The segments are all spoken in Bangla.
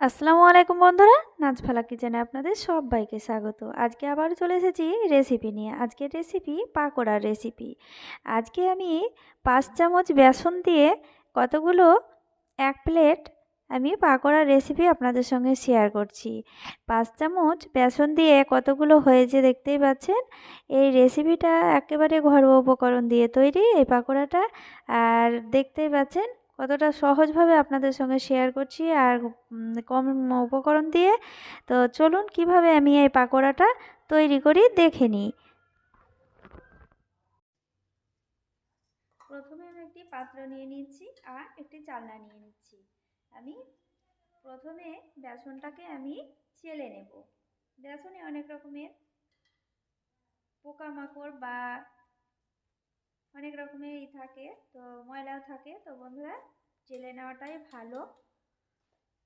আসসালামু আলাইকুম বন্ধুরা নাচফালা কিচেনে আপনাদের সবাইকে স্বাগত। আজকে আবার চলে এসেছি রেসিপি নিয়ে। আজকের রেসিপি পাকোড়ার রেসিপি। আজকে আমি পাঁচ চামচ বেসন দিয়ে কতগুলো এক প্লেট আমি পাকোড়ার রেসিপি আপনাদের সঙ্গে শেয়ার করছি। পাঁচ চামচ বেসন দিয়ে কতগুলো হয়েছে দেখতেই পাচ্ছেন? এই রেসিপিটা একেবারে ঘরোয়া উপকরণ দিয়ে তৈরি এই পাকোড়াটা। আর দেখতেই পাচ্ছেন কতটা সহজভাবে আপনাদের সঙ্গে শেয়ার করছি আর কম উপকরণ দিয়ে। তো চলুন কীভাবে আমি এই পাকোড়াটা তৈরি করি দেখে নিই। প্রথমে আমি একটি পাত্র নিয়ে নিচ্ছি আর একটি চালনা নিয়ে নিচ্ছি। আমি প্রথমে বেসনটাকে আমি চেলে নেব। বেসনে অনেক রকমের পোকামাকড় বা অনেক রকমেরই থাকে, তো ময়লাও থাকে। তো বন্ধুরা, চেলে নেওয়াটাই ভালো।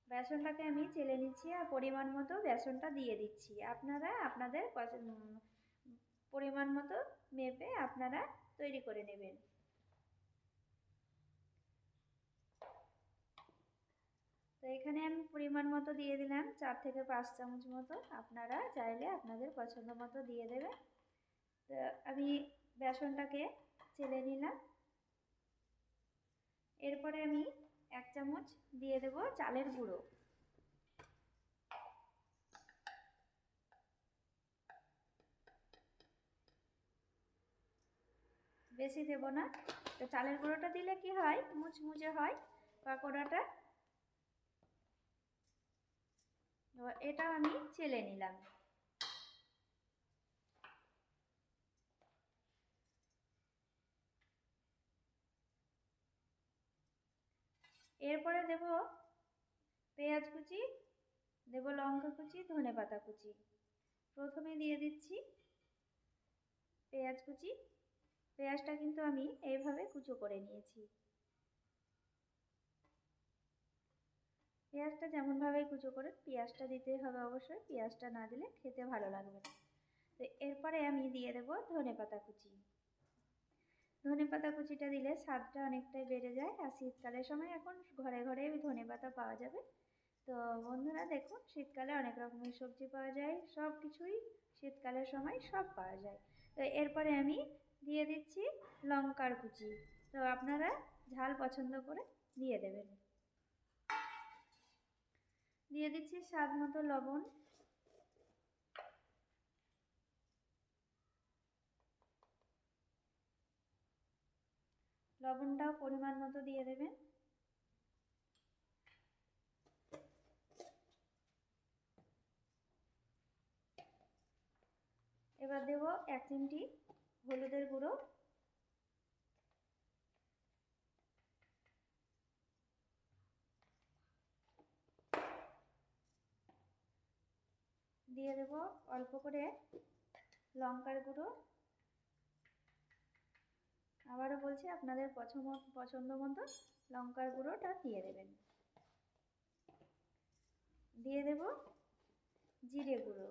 বেসনটাকে আমি চেলে নিচ্ছি আর পরিমাণ মতো বেসনটা দিয়ে দিচ্ছি। আপনারা আপনাদের পরিমাণ মতো মেপে আপনারা তৈরি করে নেবেন। তো এখানে আমি পরিমাণ মতো দিয়ে দিলাম, চার থেকে পাঁচ চামচ মতো। আপনারা চাইলে আপনাদের পছন্দ মতো দিয়ে দেবেন। তো আমি বেসনটাকে চেলে নিলাম। এরপরে আমি এক চামচ দিয়ে দেব চালের গুঁড়ো। বেশি দেব না। তো চালের গুঁড়োটা দিলে কি হয়? মুচমুচে হয় পাকোড়াটা। এটা আমি চেলে নিলাম। এরপরে দেব পেঁয়াজ কুচি, দেব লঙ্কা কুচি, ধনে পাতা কুচি। প্রথমে দিয়ে দিচ্ছি পেঁয়াজ কুচি। পেঁয়াজটা কিন্তু আমি এইভাবে কুচো করে নিয়েছি। পেঁয়াজটা যেমনভাবে কুচো করে পেঁয়াজটা দিতে হবে অবশ্যই, পেঁয়াজটা না দিলে খেতে ভালো লাগবে না। তো এরপরে আমি দিয়ে দেবো ধনে পাতা কুচি। ধনে পাতা কুচিটা দিলে স্বাদটা অনেকটাই বেড়ে যায় আর শীতকালের সময় এখন ঘরে ঘরে ধনে পাতা পাওয়া যাবে। তো বন্ধুরা দেখুন, শীতকালে অনেক রকমের সবজি পাওয়া যায়, সব কিছুই শীতকালের সময় সব পাওয়া যায়। তো এরপরে আমি দিয়ে দিচ্ছি লঙ্কার কুচি। তো আপনারা ঝাল পছন্দ করে দিয়ে দেবেন। দিয়ে দিচ্ছি স্বাদ মতো লবণ। লবণটাও পরিমাণ মতো দিয়ে দেবেন। এবার দেব এক চিমটি হলুদের গুঁড়ো। দিয়ে দেব অল্প করে লঙ্কার গুঁড়ো। আবারও বলছি, আপনাদের পছন্দ পছন্দ মতো লঙ্কার গুঁড়োটা দিয়ে দেবেন। দিয়ে দেব জিরে গুঁড়ো।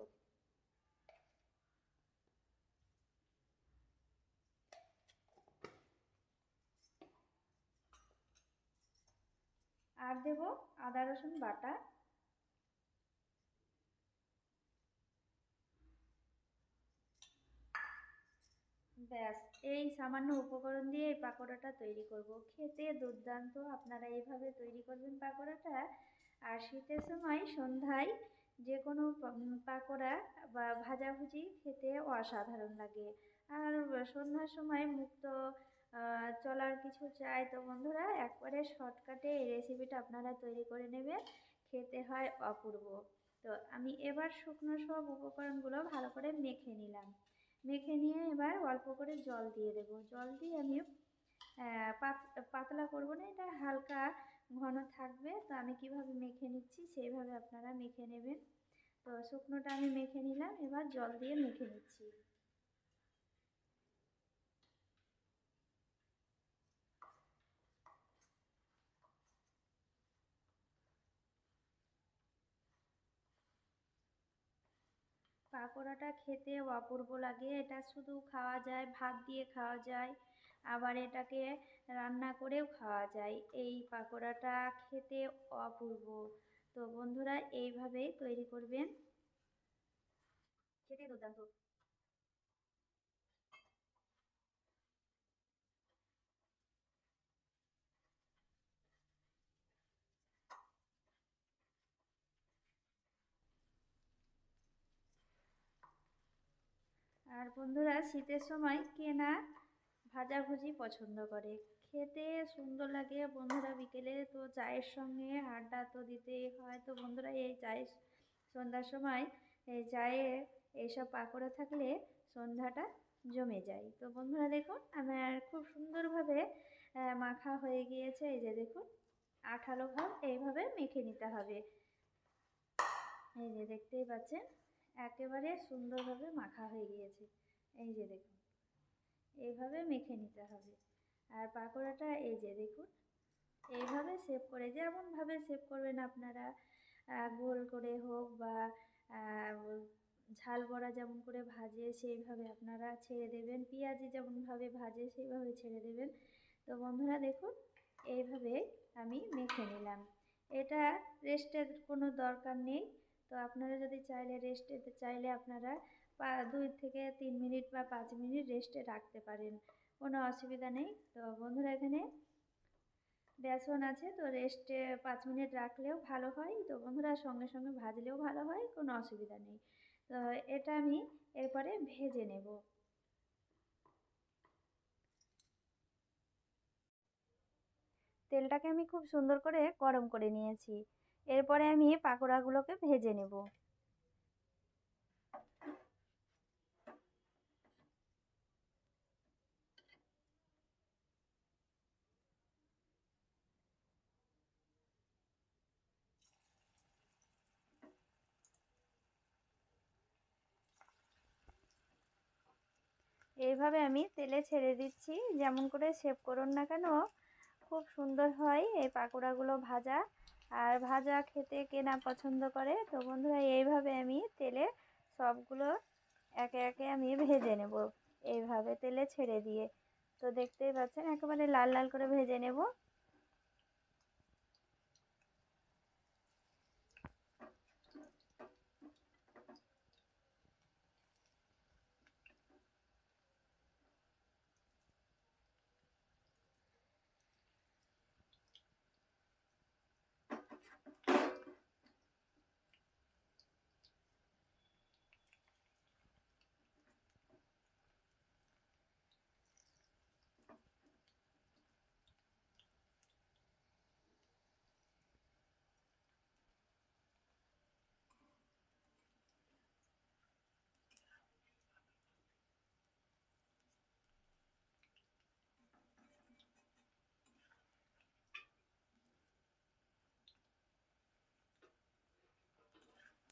আর দেব আদা রসুন বাটা। ব্যাস, এই সামান্য উপকরণ দিয়ে এই পাকোড়াটা তৈরি করব। খেতে দুর্দান্ত। আপনারা এইভাবে তৈরি করবেন পাকোড়াটা। আর শীতের সময় সন্ধ্যায় যে কোনো পাকোড়া বা ভাজাভুজি খেতে অসাধারণ লাগে। আর সন্ধ্যার সময় মুক্ত চলার কিছু চাই। তো বন্ধুরা, একবারে শর্টকাটে এই রেসিপিটা আপনারা তৈরি করে নেবেন। খেতে হয় অপূর্ব। তো আমি এবার শুকনো সব উপকরণগুলো ভালো করে মেখে নিলাম। মেখে নিয়ে এবার অল্প করে জল দিয়ে দেবো। জল দিয়ে আমি পাতলা করব না, এটা হালকা ঘন থাকবে। তো আমি কীভাবে মেখে নিচ্ছি সেইভাবে আপনারা মেখে নেবেন। তো শুকনোটা আমি মেখে নিলাম, এবার জল দিয়ে মেখে নিচ্ছি। পাকোড়াটা খেতে অপূর্ব লাগে। এটা শুধু খাওয়া যায়, ভাত দিয়ে খাওয়া যায়, আবার এটাকে রান্না করেও খাওয়া যায়। এই পাকোড়াটা খেতে অপূর্ব। তো বন্ধুরা, এইভাবেই তৈরি করবেন। খেতে দুর্দান্ত। আর বন্ধুরা শীতের সময় কে না ভাজাভুজি পছন্দ করে। খেতে সুন্দর লাগে বন্ধুরা বিকেলে, তো চায়ের সঙ্গে আড্ডা তো দিতেই হয়। তো বন্ধুরা এই চায়ের সন্ধ্যার সময় এই চায়ে এইসব পাকোড়া থাকলে সন্ধ্যাটা জমে যায়। তো বন্ধুরা দেখুন, আমার খুব সুন্দরভাবে মাখা হয়ে গিয়েছে। এই যে দেখুন, আঠালো ভাব এইভাবে মেখে নিতে হবে। এই যে দেখতেই পাচ্ছেন একেবারে সুন্দরভাবে মাখা হয়ে গিয়েছে। এই যে দেখুন, এইভাবে মেখে নিতে হবে। আর পাকোড়াটা এই যে দেখুন, এইভাবে সেভ করে যেমনভাবে সেভ করবেন আপনারা গোল করে হোক বা ঝাল বড়া যেমন করে ভাজে সেইভাবে আপনারা ছেড়ে দেবেন, পেঁয়াজি যেমনভাবে ভাজে সেইভাবে ছেড়ে দেবেন। তো বন্ধুরা দেখুন, এইভাবে আমি মেখে নিলাম। এটা রেস্টের কোনো দরকার নেই। তো আপনারা যদি চাইলে রেস্টে চাইলে আপনারা দুই থেকে তিন মিনিট বা পাঁচ মিনিট রেস্টে রাখতে পারেন। কোনো অসুবিধা নেই। তো বন্ধুরা এখানে বেসন আছে, তো রেস্টে পাঁচ মিনিট রাখলেও ভালো হয়। তো বন্ধুরা সঙ্গে সঙ্গে ভাজলেও ভালো হয়, কোনো অসুবিধা নেই। তো এটা আমি এরপরে ভেজে নেব। তেলটাকে আমি খুব সুন্দর করে গরম করে নিয়েছি। এরপরে আমি পাকোড়াগুলোকে ভেজে নেব। এইভাবে আমি তেলে ছেড়ে দিচ্ছি। যেমন করে সেভ করুন না কেন, খুব সুন্দর হয় এই পাকোড়াগুলো ভাজা। আর ভাজা খেতে কে না পছন্দ করে? তো বন্ধুরা, এইভাবে আমি তেলে সবগুলো একে একে আমি ভেজে নেব। এইভাবে তেলে ছেড়ে দিয়ে। তো দেখতেই পাচ্ছেন, একেবারে লাল লাল করে ভেজে নেব।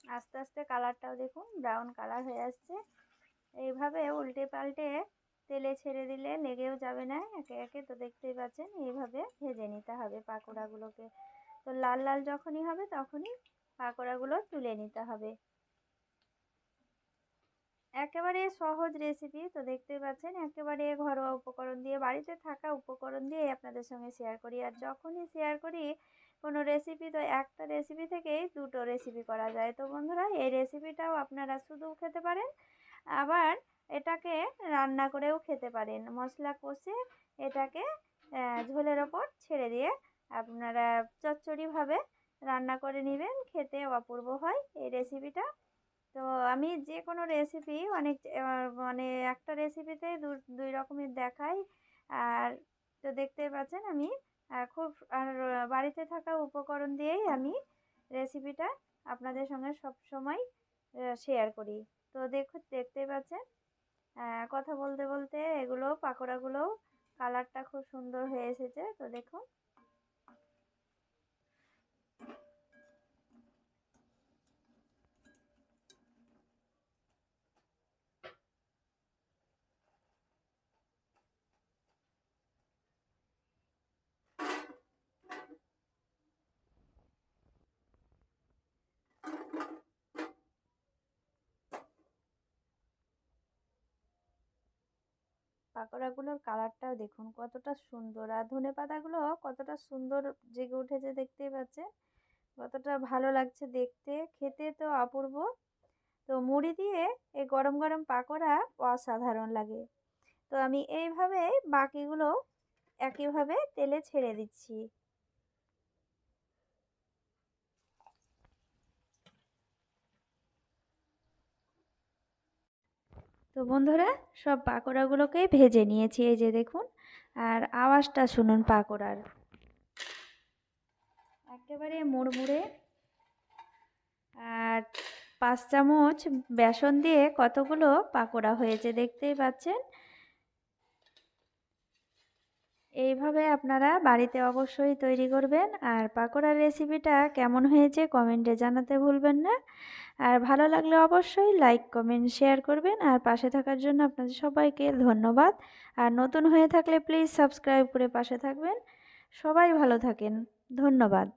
আস্তে আস্তে কালারটাও দেখুন ব্রাউন কালার হয়ে আসছে। এইভাবে উল্টে পাল্টে তেলে ছেড়ে দিলে লেগেও যাবে না, একে একে। তো দেখতেই পাচ্ছেন, এইভাবে ভেজে নিতে হবে পাকোড়াগুলোকে। তো লাল লাল যখনই হবে তখনই পাকোড়াগুলো তুলে নিতে হবে। একেবারে সহজ রেসিপি তো দেখতেই পাচ্ছেন, একেবারে ঘরোয়া উপকরণ দিয়ে, বাড়িতে থাকা উপকরণ দিয়ে আপনাদের সঙ্গে শেয়ার করি। আর যখনই শেয়ার করি কোনো রেসিপি তো একটা রেসিপি থেকেই দুটো রেসিপি করা যায়। তো বন্ধুরা, এই রেসিপিটাও আপনারা শুধু খেতে পারেন, আবার এটাকে রান্না করেও খেতে পারেন। মশলা কষে এটাকে ঝোলের ওপর ছেড়ে দিয়ে আপনারা চচ্চড়িভাবে রান্না করে নেবেন, খেতে অপূর্ব হয় এই রেসিপিটা তো আমি যে কোনো রেসিপি অনেক মানে একটা রেসিপিতে দুই রকমের দেখাই। আর তো দেখতে পাচ্ছেন আমি খুব, আর বাড়িতে থাকা উপকরণ দিয়েই আমি রেসিপিটা আপনাদের সঙ্গে সব সময় শেয়ার করি। তো দেখুন দেখতে পাচ্ছেন? কথা বলতে বলতে এগুলো, পাকোড়াগুলোও কালারটা খুব সুন্দর হয়ে এসেছে। তো দেখুন। পাকোড়াগুলোর কালারটাও দেখুন কতটা সুন্দর। আর ধনে পাতাগুলো কতটা সুন্দর জেগে উঠেছে দেখতেই পাচ্ছেন। কতটা ভালো লাগছে দেখতে। খেতে তো অপূর্ব। তো মুড়ি দিয়ে এই গরম গরম পাকোড়া অসাধারণ লাগে। তো আমি এইভাবে বাকিগুলো একইভাবে তেলে ছেড়ে দিচ্ছি। তো বন্ধুরা, সব পাকোড়াগুলোকে ভেজে নিয়েছি, এই যে দেখুন, আর আওয়াজটা শুনুন পাকোড়ার। একেবারে মুড়মুড়ে, আর পাঁচ চামচ বেসন দিয়ে কতগুলো পাকোড়া হয়েছে দেখতেই পাচ্ছেন। এইভাবে আপনারা বাড়িতে অবশ্যই তৈরি করবেন। আর পাকোড়ার রেসিপিটা কেমন হয়েছে কমেন্টে জানাতে ভুলবেন না। আর ভালো লাগলে অবশ্যই লাইক কমেন্ট শেয়ার করবেন। আর পাশে থাকার জন্য আপনাদের সবাইকে ধন্যবাদ। আর নতুন হয়ে থাকলে প্লিজ সাবস্ক্রাইব করে পাশে থাকবেন। সবাই ভালো থাকেন। ধন্যবাদ।